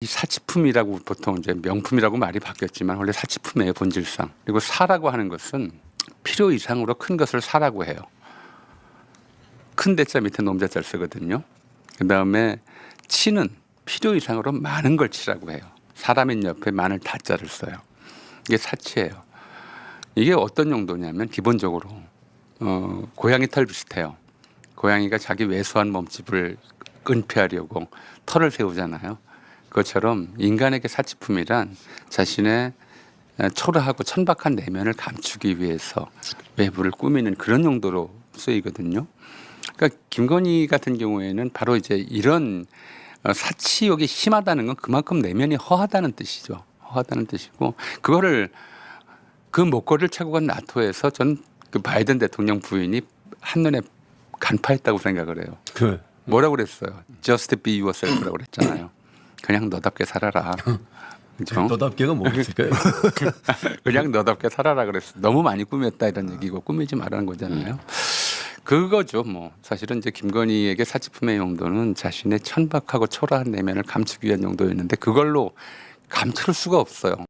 이 사치품이라고 보통 이제 명품이라고 말이 바뀌었지만 원래 사치품이에요 본질상. 그리고 사라고 하는 것은 필요 이상으로 큰 것을 사라고 해요. 큰 대자 밑에 놈자자를 쓰거든요. 그 다음에 치는 필요 이상으로 많은 걸 치라고 해요. 사람인 옆에 많을 다자를 써요. 이게 사치예요. 이게 어떤 용도냐면 기본적으로 어, 고양이 털 비슷해요. 고양이가 자기 왜소한 몸집을 은폐하려고 털을 세우잖아요. 그것처럼 인간에게 사치품이란 자신의 초라하고 천박한 내면을 감추기 위해서 외부를 꾸미는 그런 용도로 쓰이거든요. 그러니까 김건희 같은 경우에는 바로 이제 이런 어, 사치욕이 심하다는 건 그만큼 내면이 허하다는 뜻이죠. 허하다는 뜻이고 그거를 그 목걸이를 차고 간 나토에서 전 그 바이든 대통령 부인이 한눈에 간파했다고 생각을 해요. 그 뭐라고 그랬어요? Just be yourself라고 그랬잖아요. 그냥 너답게 살아라. 그죠? 너답게가 뭐가 있을까요? 그냥 너답게 살아라 그랬어. 너무 많이 꾸몄다 이런 얘기고 꾸미지 말라는 거잖아요. 그거죠. 뭐 사실은 이제 김건희에게 사치품의 용도는 자신의 천박하고 초라한 내면을 감추기 위한 용도였는데 그걸로 감출 수가 없어요.